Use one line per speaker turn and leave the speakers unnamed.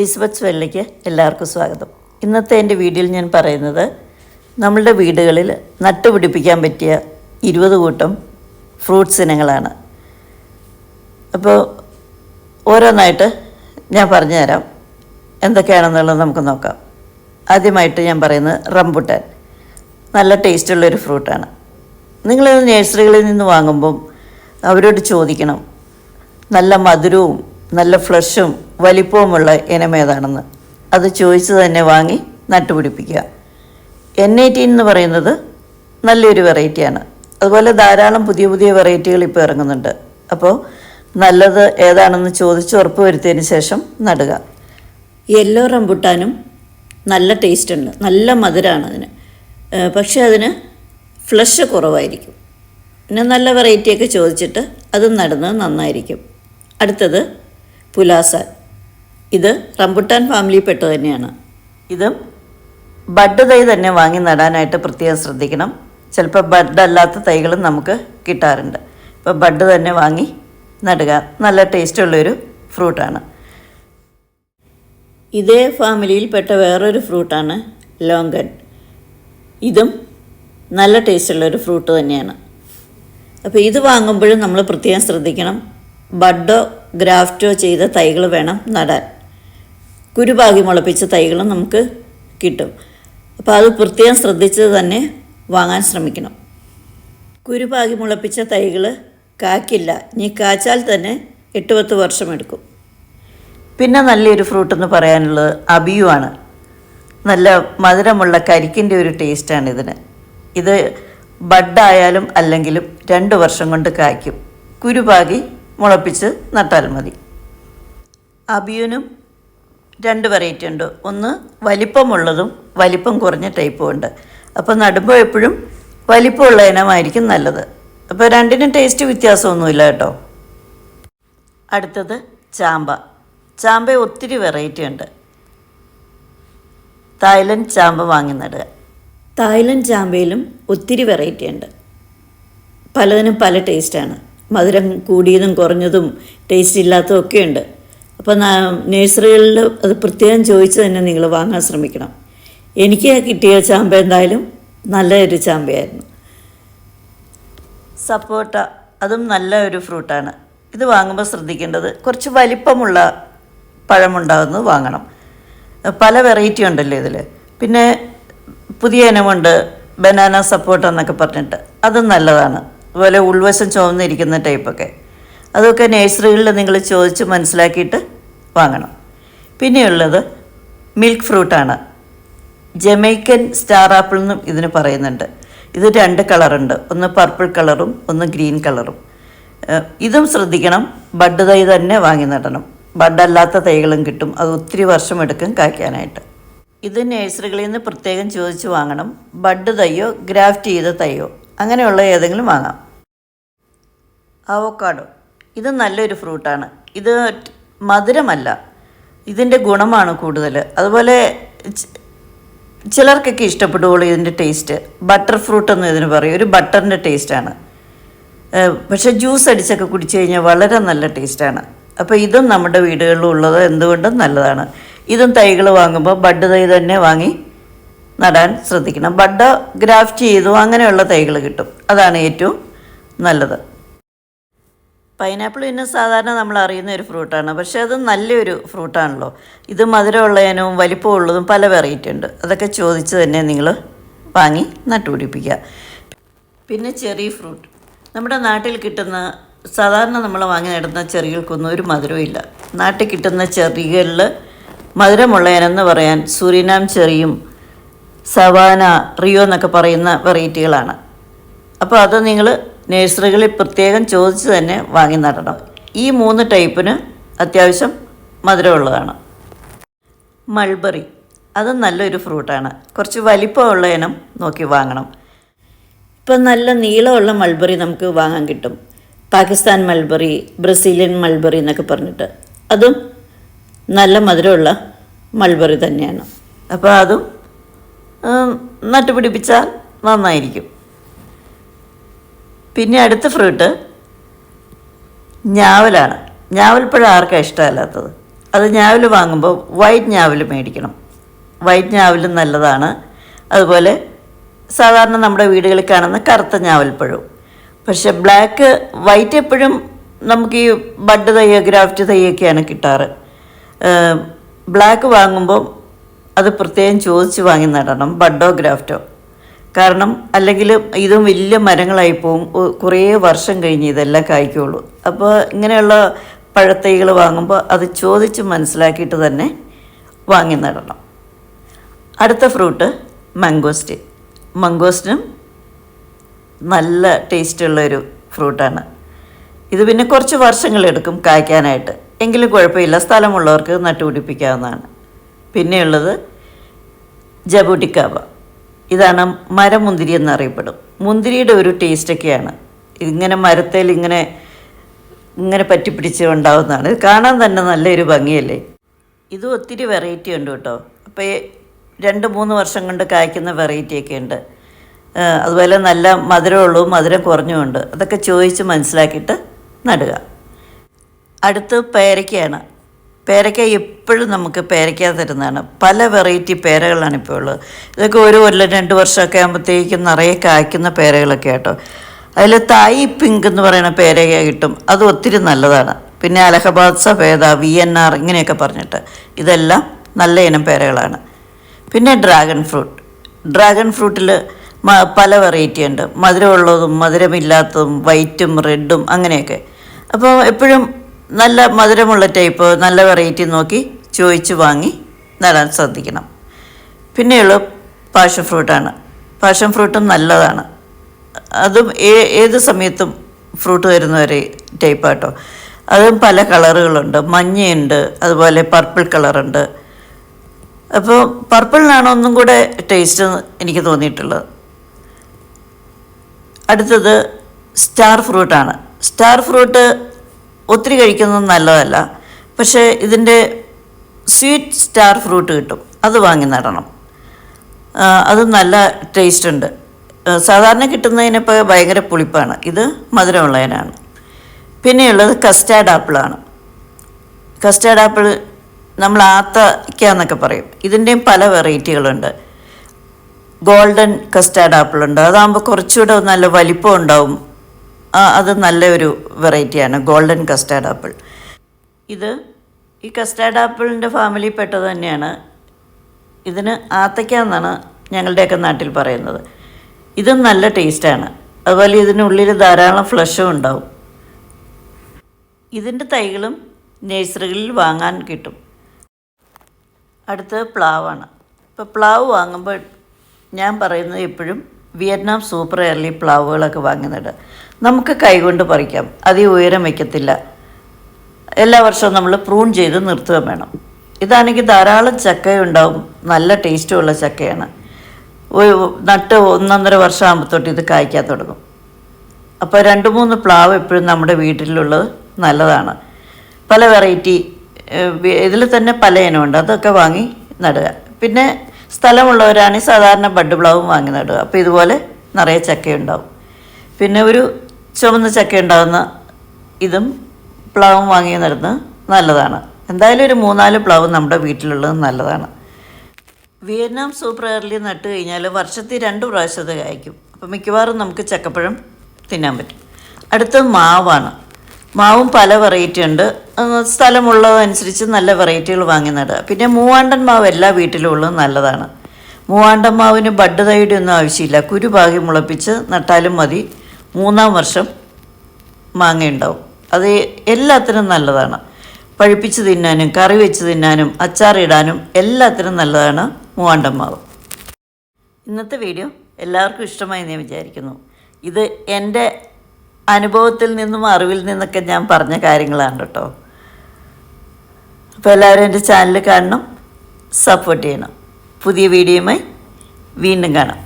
ലിസ്ബത്ത് വെള്ളിക്ക് എല്ലാവർക്കും സ്വാഗതം. ഇന്നത്തെ എന്റെ വീഡിയോയിൽ ഞാൻ പറയുന്നത് നമ്മളുടെ വീടുകളിൽ നട്ടുപിടിപ്പിക്കാൻ പറ്റിയ ഇരുപത് കൂട്ടം ഫ്രൂട്ട്സ് ഇനങ്ങളാണ്. അപ്പോൾ ഓരോന്നായിട്ട് ഞാൻ പറഞ്ഞുതരാം. എന്തൊക്കെയാണെന്നുള്ളത് നമുക്ക് നോക്കാം. ആദ്യമായിട്ട് ഞാൻ പറയുന്നത് റംബുട്ടാൻ. നല്ല ടേസ്റ്റുള്ളൊരു ഫ്രൂട്ടാണ്. നിങ്ങൾ നേഴ്സറികളിൽ നിന്ന് വാങ്ങുമ്പം അവരോട് ചോദിക്കണം. നല്ല മധുരവും നല്ല ഫ്ലഷും വലിപ്പവുമുള്ള ഇനം ഏതാണെന്ന്. അത് ചോദിച്ച് തന്നെ വാങ്ങി നട്ടുപിടിപ്പിക്കുക. എൻ എയ്റ്റീൻ എന്ന് പറയുന്നത് നല്ലൊരു വെറൈറ്റിയാണ്. അതുപോലെ ധാരാളം പുതിയ പുതിയ വെറൈറ്റികൾ ഇപ്പോൾ ഇറങ്ങുന്നുണ്ട്. അപ്പോൾ നല്ലത് ഏതാണെന്ന് ചോദിച്ച് ഉറപ്പ് വരുത്തിയതിന് ശേഷം നടുക. യെല്ലോ റംബുട്ടാനും നല്ല ടേസ്റ്റ് ഉണ്ട്. നല്ല മധുരമാണ് അതിന്. പക്ഷേ അതിന് ഫ്ലഷ് കുറവായിരിക്കും. പിന്നെ നല്ല വെറൈറ്റിയൊക്കെ ചോദിച്ചിട്ട് അത് നടുന്നത് നന്നായിരിക്കും. അടുത്തത് പുലാസാൻ ഇത് റംബുട്ടാൻ ഫാമിലിയിൽപ്പെട്ട തന്നെയാണ്. ഇതും ബഡ് തൈ തന്നെ വാങ്ങി നടാനായിട്ട് പ്രത്യേകം ശ്രദ്ധിക്കണം. ചിലപ്പോൾ ബഡ് അല്ലാത്ത തൈകളും നമുക്ക് കിട്ടാറുണ്ട്. അപ്പോൾ ബഡ് തന്നെ വാങ്ങി നടുക. നല്ല ടേസ്റ്റുള്ളൊരു ഫ്രൂട്ടാണ് ഇതേ ഫാമിലിയിൽപ്പെട്ട വേറൊരു ഫ്രൂട്ടാണ് ലോങ്കൻ. ഇതും നല്ല ടേസ്റ്റുള്ളൊരു ഫ്രൂട്ട് തന്നെയാണ്. അപ്പോൾ ഇത് വാങ്ങുമ്പോഴും നമ്മൾ പ്രത്യേകം ശ്രദ്ധിക്കണം. ബഡോ ഗ്രാഫ്റ്റോ ചെയ്ത തൈകൾ വേണം നടാൻ. കുരുപാകി മുളപ്പിച്ച തൈകളും നമുക്ക് കിട്ടും. അപ്പോൾ അത് പ്രത്യേകം ശ്രദ്ധിച്ച് തന്നെ വാങ്ങാൻ ശ്രമിക്കണം. കുരുപാകി മുളപ്പിച്ച തൈകൾ കാക്കില്ല ഇനി കാച്ചാൽ തന്നെ എട്ട് പത്ത് വർഷമെടുക്കും പിന്നെ നല്ലൊരു ഫ്രൂട്ടെന്ന് പറയാനുള്ളത് അബിയുവാണ്. നല്ല മധുരമുള്ള കരിക്കിന്റെ ഒരു ടേസ്റ്റാണ് ഇതിന്. ഇത് ബഡായാലും അല്ലെങ്കിലും രണ്ട് വർഷം കൊണ്ട് കായ്ക്കും. കുരുപാകി മുളപ്പിച്ച് നട്ടാൽ മതി. അബിയനും രണ്ട് വെറൈറ്റി ഉണ്ട്. ഒന്ന് വലിപ്പമുള്ളതും വലിപ്പം കുറഞ്ഞ ടൈപ്പും ഉണ്ട്. അപ്പോൾ നടുമ്പോൾ എപ്പോഴും വലിപ്പമുള്ള ഇനമായിരിക്കും നല്ലത്. അപ്പോൾ രണ്ടിനും ടേസ്റ്റ് വ്യത്യാസമൊന്നുമില്ല കേട്ടോ. അടുത്തത് ചാമ്പ. ചാമ്പ ഒത്തിരി വെറൈറ്റി ഉണ്ട്. തായ്ലൻഡ് ചാമ്പ വാങ്ങി നടുക. തായ്ലൻഡ് ചാമ്പയിലും ഒത്തിരി വെറൈറ്റി ഉണ്ട്. പലതിനും പല ടേസ്റ്റാണ് മധുരം കൂടിയതും കുറഞ്ഞതും ടേസ്റ്റ് ഇല്ലാത്തതും ഒക്കെ ഉണ്ട്. അപ്പോൾ നേഴ്സറികളിൽ അത് പ്രത്യേകം ചോദിച്ച് തന്നെ നിങ്ങൾ വാങ്ങാൻ ശ്രമിക്കണം. എനിക്ക് കിട്ടിയ ചാമ്പ എന്തായാലും നല്ലൊരു ചാമ്പയായിരുന്നു. സപ്പോട്ട അതും നല്ല ഒരു ഫ്രൂട്ടാണ് ഇത് വാങ്ങുമ്പോൾ ശ്രദ്ധിക്കേണ്ടത് കുറച്ച് വലിപ്പമുള്ള പഴമുണ്ടാകുന്നത് വാങ്ങണം. പല വെറൈറ്റി ഉണ്ടല്ലോ ഇതിൽ പിന്നെ പുതിയ ഇനമുണ്ട് ബനാന സപ്പോർട്ട് എന്നൊക്കെ പറഞ്ഞിട്ട്. അതും നല്ലതാണ്. അതുപോലെ ഉൾവശം ചുവന്നിരിക്കുന്ന ടൈപ്പൊക്കെ അതൊക്കെ നേഴ്സറികളിൽ നിങ്ങൾ ചോദിച്ച് മനസ്സിലാക്കിയിട്ട് വാങ്ങണം. പിന്നെയുള്ളത് മിൽക്ക് ഫ്രൂട്ടാണ് ജമൈക്കൻ സ്റ്റാർ ആപ്പിൾ എന്നും ഇതിന് പറയുന്നുണ്ട്. ഇത് രണ്ട് കളറുണ്ട് ഒന്ന് പർപ്പിൾ കളറും ഒന്ന് ഗ്രീൻ കളറും ഇതും ശ്രദ്ധിക്കണം. ബഡ് തൈ തന്നെ വാങ്ങി നടണം. ബഡ് അല്ലാത്ത തൈകളും കിട്ടും. അത് ഒത്തിരി വർഷം എടുക്കും കായ്ക്കാനായിട്ട്. ഇത് നേഴ്സറികളിൽ നിന്ന് പ്രത്യേകം ചോദിച്ച് വാങ്ങണം. ബഡ് തൈയോ ഗ്രാഫ്റ്റ് ചെയ്ത തൈയോ അങ്ങനെയുള്ള ഏതെങ്കിലും വാങ്ങാം. അവോക്കാഡോ ഇത് നല്ലൊരു ഫ്രൂട്ടാണ്. ഇത് മധുരമല്ല. ഇതിന്റെ ഗുണമാണ് കൂടുതൽ അതുപോലെ ചിലർക്കൊക്കെ ഇഷ്ടപ്പെടുകയുള്ളൂ ഇതിന്റെ ടേസ്റ്റ്. ബട്ടർ ഫ്രൂട്ട് എന്ന് ഇതിന് പറയും. ഒരു ബട്ടറിന്റെ ടേസ്റ്റാണ്. പക്ഷേ ജ്യൂസ് അടിച്ചൊക്കെ കുടിച്ചു കഴിഞ്ഞാൽ വളരെ നല്ല ടേസ്റ്റാണ്. അപ്പോൾ ഇതും നമ്മുടെ വീടുകളിൽ ഉള്ളത് എന്തുകൊണ്ടും നല്ലതാണ്. ഇതും തൈകൾ വാങ്ങുമ്പോൾ ബഡ് തൈ തന്നെ വാങ്ങി നടാൻ ശ്രദ്ധിക്കണം. ബഡ് ഗ്രാഫ്റ്റ് ചെയ്തു അങ്ങനെയുള്ള തൈകൾ കിട്ടും. അതാണ് ഏറ്റവും നല്ലത്. പൈനാപ്പിൾ പിന്നെ സാധാരണ നമ്മൾ അറിയുന്ന ഒരു ഫ്രൂട്ടാണ്. പക്ഷേ അത് നല്ലൊരു ഫ്രൂട്ടാണല്ലോ. ഇത് മധുരമുള്ളതിനും വലിപ്പമുള്ളതും പല വെറൈറ്റി ഉണ്ട്. അതൊക്കെ ചോദിച്ച് തന്നെ നിങ്ങൾ വാങ്ങി നട്ടുപിടിപ്പിക്കുക. പിന്നെ ചെറി ഫ്രൂട്ട്. നമ്മുടെ നാട്ടിൽ കിട്ടുന്ന സാധാരണ നമ്മൾ വാങ്ങി നടുന്ന ചെറികൾക്കൊന്നും ഒരു മധുരവും ഇല്ല. നാട്ടിൽ കിട്ടുന്ന ചെറികളിൽ മധുരമുള്ളതിനെന്ന് പറയാൻ സൂരിനാം ചെറിയും സവാന റിയോ എന്നൊക്കെ പറയുന്ന വെറൈറ്റികളാണ്. അപ്പോൾ അത് നിങ്ങൾ നേഴ്സറികളിൽ പ്രത്യേകം ചോദിച്ച് തന്നെ വാങ്ങി നടണം. ഈ മൂന്ന് ടൈപ്പിന് അത്യാവശ്യം മധുരമുള്ളതാണ്. മൾബറി അത് നല്ലൊരു ഫ്രൂട്ടാണ്. കുറച്ച് വലിപ്പമുള്ള ഇനം നോക്കി വാങ്ങണം. ഇപ്പം നല്ല നീളമുള്ള മൾബറി നമുക്ക് വാങ്ങാൻ കിട്ടും. പാകിസ്ഥാൻ മൾബറി ബ്രസീലിയൻ മൾബറി എന്നൊക്കെ പറഞ്ഞിട്ട്. അതും നല്ല മധുരമുള്ള മൾബറി തന്നെയാണ്. അപ്പോൾ അതും നട്ടുപിടിപ്പിച്ചാൽ നന്നായിരിക്കും. പിന്നെ അടുത്ത ഫ്രൂട്ട് ഞാവലാണ്. ഞാവൽപ്പഴം ആർക്കാണ് ഇഷ്ടമല്ലാത്തത്? അത് ഞാവൽ വാങ്ങുമ്പോൾ വൈറ്റ് ഞാവൽ മേടിക്കണം. വൈറ്റ് ഞാവലും നല്ലതാണ്. അതുപോലെ സാധാരണ നമ്മുടെ വീടുകളിൽ കാണുന്ന കറുത്ത ഞാവൽപ്പഴവും. പക്ഷെ ബ്ലാക്ക് വൈറ്റ് എപ്പോഴും നമുക്ക് ഈ ബഡ് തയ്യ ഗ്രാഫ്റ്റ് തയ്യൊക്കെയാണ് കിട്ടാറ്. ബ്ലാക്ക് വാങ്ങുമ്പോൾ അത് പ്രത്യേകം ചോദിച്ച് വാങ്ങി നടണം ബഡോ ഗ്രാഫ്റ്റോ കാരണം അല്ലെങ്കിൽ ഇതും വലിയ മരങ്ങളായി പോവും കുറേ വർഷം കഴിഞ്ഞ് ഇതെല്ലാം കായ്ക്കുള്ളൂ. അപ്പോൾ ഇങ്ങനെയുള്ള പഴത്തൈകൾ വാങ്ങുമ്പോൾ അത് ചോദിച്ച് മനസ്സിലാക്കിയിട്ട് തന്നെ വാങ്ങി നടണം. അടുത്ത ഫ്രൂട്ട് മംഗോസ്റ്റ് മംഗോസ്റ്റിനും നല്ല ടേസ്റ്റുള്ളൊരു ഫ്രൂട്ടാണ്. ഇത് പിന്നെ കുറച്ച് വർഷങ്ങളെടുക്കും കായ്ക്കാനായിട്ട്. എങ്കിലും കുഴപ്പമില്ല സ്ഥലമുള്ളവർക്ക് നട്ടുപിടിപ്പിക്കാവുന്നതാണ് പിന്നെയുള്ളത് ജബൂട്ടിക്കാവ. ഇതാണ് മരമുന്തിരി എന്നറിയപ്പെടും. മുന്തിരിയുടെ ഒരു ടേസ്റ്റൊക്കെയാണ്. ഇങ്ങനെ മരത്തിൽ ഇങ്ങനെ ഇങ്ങനെ പറ്റിപ്പിടിച്ച് ഉണ്ടാവുന്നതാണ് ഇത് കാണാൻ തന്നെ നല്ലൊരു ഭംഗിയല്ലേ? ഇത് ഒത്തിരി വെറൈറ്റി ഉണ്ട് കേട്ടോ. അപ്പോൾ രണ്ട് മൂന്ന് വർഷം കൊണ്ട് കായ്ക്കുന്ന വെറൈറ്റിയൊക്കെ ഉണ്ട്. അതുപോലെ നല്ല മധുരമുള്ളൂ മധുരം കുറഞ്ഞുമുണ്ട്. അതൊക്കെ ചോദിച്ച് മനസ്സിലാക്കിയിട്ട് നടുക. അടുത്ത് പേരയ്ക്കയാണ്. പേരയ്ക്ക എപ്പോഴും നമുക്ക് പേരയ്ക്ക തരുന്നതാണ്. പല വെറൈറ്റി പേരകളാണ് ഇപ്പോൾ ഉള്ളത്. ഇതൊക്കെ ഒരു കൊല്ലം രണ്ട് വർഷമൊക്കെ ആകുമ്പോഴത്തേക്കും നിറയെ കായ്ക്കുന്ന പേരകളൊക്കെ ആട്ടോ. അതിൽ തായി പിങ്ക് എന്ന് പറയുന്ന പേരയ്ക്ക കിട്ടും. അത് ഒത്തിരി നല്ലതാണ്. പിന്നെ അലഹബാദ് സഫേദ വി എൻ ആർ ഇങ്ങനെയൊക്കെ പറഞ്ഞിട്ട്. ഇതെല്ലാം നല്ല ഇനം പേരകളാണ്. പിന്നെ ഡ്രാഗൺ ഫ്രൂട്ട്. ഡ്രാഗൺ ഫ്രൂട്ടിൽ പല വെറൈറ്റി ഉണ്ട്. മധുരമുള്ളതും മധുരമില്ലാത്തതും വൈറ്റും റെഡും അങ്ങനെയൊക്കെ. അപ്പോൾ എപ്പോഴും നല്ല മധുരമുള്ള ടൈപ്പ് നല്ല വെറൈറ്റി നോക്കി ചോദിച്ച് വാങ്ങി നടാൻ ശ്രദ്ധിക്കണം. പിന്നെയുള്ള പാഷൻ ഫ്രൂട്ടാണ് പാഷൻ ഫ്രൂട്ടും നല്ലതാണ്. അതും ഏത് സമയത്തും ഫ്രൂട്ട് വരുന്ന ഒരു ടൈപ്പാട്ടോ അതും പല കളറുകളുണ്ട്. മഞ്ഞയുണ്ട് അതുപോലെ പർപ്പിൾ കളറുണ്ട്. അപ്പോൾ പർപ്പിളിനാണ് ഒന്നും കൂടെ ടേസ്റ്റ് എനിക്ക് തോന്നിയിട്ടുള്ളത്. അടുത്തത് സ്റ്റാർ ഫ്രൂട്ടാണ് സ്റ്റാർ ഫ്രൂട്ട് ഒത്തിരി കഴിക്കുന്നത് നല്ലതല്ല. പക്ഷേ ഇതിന്റെ സ്വീറ്റ് സ്റ്റാർ ഫ്രൂട്ട് കിട്ടും. അത് വാങ്ങി നടണം. അത് നല്ല ടേസ്റ്റ് ഉണ്ട്. സാധാരണ കിട്ടുന്നതിനിപ്പോൾ ഭയങ്കര പുളിപ്പാണ്. ഇത് മധുരമുള്ളതിനാണ്. പിന്നെയുള്ളത് കസ്റ്റാർഡ് ആപ്പിളാണ് കസ്റ്റാർഡ് ആപ്പിൾ നമ്മൾ ആത്തയ്ക്ക എന്നൊക്കെ പറയും. ഇതിന്റെയും പല വെറൈറ്റികളുണ്ട്. ഗോൾഡൻ കസ്റ്റാർഡ് ആപ്പിൾ ഉണ്ട് അതാകുമ്പോൾ കുറച്ചുകൂടെ നല്ല വലിപ്പം ഉണ്ടാവും. അത് നല്ലൊരു വെറൈറ്റിയാണ് ഗോൾഡൻ കസ്റ്റാർഡ് ആപ്പിൾ. ഇത് ഈ കസ്റ്റാർഡ് ആപ്പിളിന്റെ ഫാമിലി പെട്ടത് തന്നെയാണ്. ഇതിന് ആത്തയ്ക്ക എന്നാണ് ഞങ്ങളുടെയൊക്കെ നാട്ടിൽ പറയുന്നത്. ഇതും നല്ല ടേസ്റ്റാണ്. അതുപോലെ ഇതിനുള്ളിൽ ധാരാളം ഫ്ലഷും ഉണ്ടാവും. ഇതിന്റെ തൈകളും നേഴ്സറികളിൽ വാങ്ങാൻ കിട്ടും. അടുത്തത് പ്ലാവാണ്. ഇപ്പോൾ പ്ലാവ് വാങ്ങുമ്പോൾ ഞാൻ പറയുന്നത് എപ്പോഴും വിയറ്റ്നാം സൂപ്പർ എയർലി പ്ലാവുകളൊക്കെ വാങ്ങുന്നുണ്ട് നമുക്ക് കൈകൊണ്ട് പറിക്കാം. അതി ഉയരം വയ്ക്കത്തില്ല. എല്ലാ വർഷവും നമ്മൾ പ്രൂൺ ചെയ്ത് നിർത്തുക വേണം. ഇതാണെങ്കിൽ ധാരാളം ചക്കയുണ്ടാവും. നല്ല ടേസ്റ്റുമുള്ള ചക്കയാണ്. നട്ട് ഒന്നൊന്നര വർഷം ആകുമ്പോഴത്തോട്ട് ഇത് കായ്ക്കാൻ തുടങ്ങും. അപ്പോൾ രണ്ട് മൂന്ന് പ്ലാവ് എപ്പോഴും നമ്മുടെ വീട്ടിലുള്ളത് നല്ലതാണ്. പല വെറൈറ്റി ഇതിൽ തന്നെ പല ഇനമുണ്ട് അതൊക്കെ വാങ്ങി നടുക. പിന്നെ സ്ഥലമുള്ളവരാണെങ്കിൽ സാധാരണ ബഡ് പ്ലാവും വാങ്ങി നടുക. അപ്പോൾ ഇതുപോലെ നിറയെ ചക്കയുണ്ടാവും. പിന്നെ ഒരു ചുവന്ന ചക്ക ഉണ്ടാകുന്ന ഇതും പ്ലാവും വാങ്ങി നടുന്നത് നല്ലതാണ്. എന്തായാലും ഒരു മൂന്നാൽ പ്ലാവ് നമ്മുടെ വീട്ടിലുള്ളത് നല്ലതാണ്. വിയറ്റ്നാം സൂപ്പർ എയർലി നട്ട് കഴിഞ്ഞാൽ വർഷത്തിൽ രണ്ട് പ്രാവശ്യം അത് കായ്ക്കും. അപ്പോൾ മിക്കവാറും നമുക്ക് ചക്കപ്പഴം തിന്നാൻ പറ്റും. അടുത്തത് മാവാണ്. മാവും പല വെറൈറ്റി ഉണ്ട്. സ്ഥലമുള്ളതനുസരിച്ച് നല്ല വെറൈറ്റികൾ വാങ്ങി നടുക. പിന്നെ മൂവാണ്ടൻ മാവ് എല്ലാ വീട്ടിലും ഉള്ളത് നല്ലതാണ്. മൂവാണ്ടൻ മാവിന് ബഡ് തൈയുടെ ഒന്നും ആവശ്യമില്ല. കുരു ഭാഗി മുളപ്പിച്ച് നട്ടാലും മതി. മൂന്നാം വർഷം മാങ്ങയുണ്ടാവും അത് എല്ലാത്തിനും നല്ലതാണ്. പഴുപ്പിച്ച് തിന്നാനും കറി വെച്ച് തിന്നാനും അച്ചാറിടാനും എല്ലാത്തിനും നല്ലതാണ് മൂവാണ്ടൻ മാവ്. ഇന്നത്തെ വീഡിയോ എല്ലാവർക്കും ഇഷ്ടമായി ഞാൻ വിചാരിക്കുന്നു. ഇത് എന്റെ അനുഭവത്തിൽ നിന്നും അറിവിൽ നിന്നൊക്കെ ഞാൻ പറഞ്ഞ കാര്യങ്ങളാണ് കേട്ടോ. അപ്പോൾ എല്ലാവരും എന്റെ ചാനൽ കാണണം സപ്പോർട്ട് ചെയ്യണം. പുതിയ വീഡിയോയുമായി വീണ്ടും കാണാം.